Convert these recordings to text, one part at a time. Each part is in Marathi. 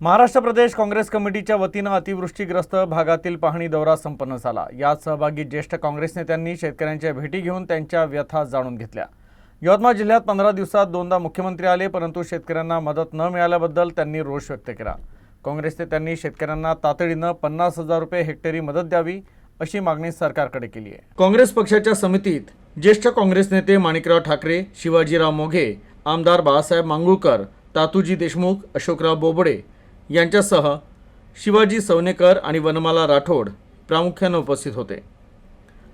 महाराष्ट्र प्रदेश काँग्रेस कमिटीच्या वतीनं अतिवृष्टीग्रस्त भागातील पाहणी दौरा संपन्न झाला. यात सहभागी ज्येष्ठ काँग्रेस नेत्यांनी शेतकऱ्यांच्या भेटी घेऊन त्यांच्या व्यथा जाणून घेतल्या. यवतमाळ जिल्ह्यात पंधरा दिवसात दोनदा मुख्यमंत्री आले परंतु शेतकऱ्यांना मदत न मिळाल्याबद्दल त्यांनी रोष व्यक्त केला. काँग्रेस नेत्यांनी शेतकऱ्यांना तातडीनं पन्नास हजार रुपये हेक्टरी मदत द्यावी अशी मागणी सरकारकडे केली आहे. काँग्रेस पक्षाच्या समितीत ज्येष्ठ काँग्रेस नेते माणिकराव ठाकरे शिवाजीराव मोघे आमदार बाळासाहेब मांगुळकर तातूजी देशमुख अशोकराव बोबडे यांच्यासह शिवाजी सवनेकर आणि वनमाला राठोड प्रामुख्यानं उपस्थित होते.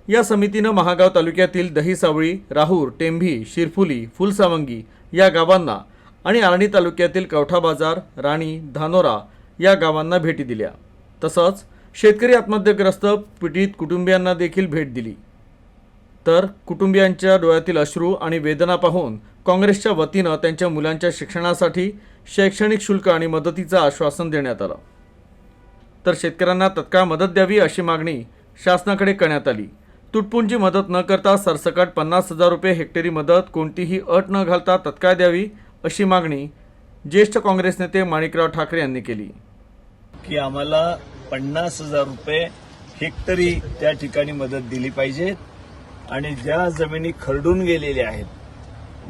या समितीनं महागाव तालुक्यातील दहीसावळी राहूर टेंभी शिरफुली फुलसावंगी या गावांना आणि आर्णी तालुक्यातील कवठा बाजार राणी धानोरा या गावांना भेटी दिल्या. तसंच शेतकरी आत्महत्याग्रस्त पीडित कुटुंबियांना देखील भेट दिली. तर कुटुंबियांच्या डोळ्यातील अश्रू आणि वेदना पाहून काँग्रेसच्या वतीनं त्यांच्या मुलांच्या शिक्षणासाठी शैक्षणिक शुल्क आणि मदतीचं आश्वासन देण्यात आलं. तर शेतकऱ्यांना तत्काळ मदत द्यावी अशी मागणी शासनाकडे करण्यात आली. तुटपुंजी मदत न करता सरसकट पन्नास हजार रुपये हेक्टरी मदत कोणतीही अट न घालता तत्काळ द्यावी अशी मागणी ज्येष्ठ काँग्रेस नेते माणिकराव ठाकरे यांनी केली. की आम्हाला पन्नास हजार रुपये हेक्टरी त्या ठिकाणी मदत दिली पाहिजे आणि ज्या जमिनी खरडून गेलेल्या आहेत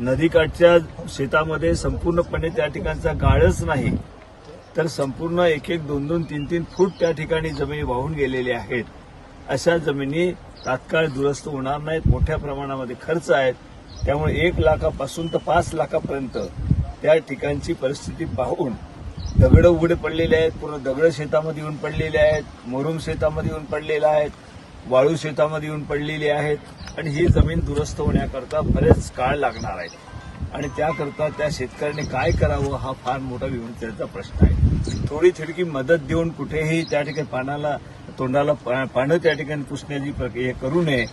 नदीकाठच्या शेतामध्ये संपूर्णपणे त्या ठिकाणचा गाळच नाही तर संपूर्ण एक एक दोन दोन तीन तीन फूट त्या ठिकाणी जमिनी वाहून गेलेली आहेत. अशा जमिनी तात्काळ दुरुस्त होणार नाहीत मोठ्या प्रमाणामध्ये खर्च आहेत. त्यामुळे एक लाखापासून तर पाच लाखापर्यंत त्या ठिकाणची परिस्थिती पाहून दगडं उघडे पडलेले आहेत पूर्ण दगडं शेतामध्ये येऊन पडलेले आहेत मोरुम शेतामध्ये येऊन पडलेले आहेत वाळू शेतामध्ये येऊन पडलेली आहेत आणि ही जमीन दुरुस्त होण्याकरता बरेच काळ लागणार आहे आणि त्याकरता त्या शेतकऱ्यांनी काय करावं हा फार मोठा विचाराचा प्रश्न आहे. थोडी थिडकी मदत देऊन कुठेही त्या ठिकाणी पानाला तोंडाला पा- पानं त्या ठिकाणी पुसण्याची प्रक्रिया करू नये.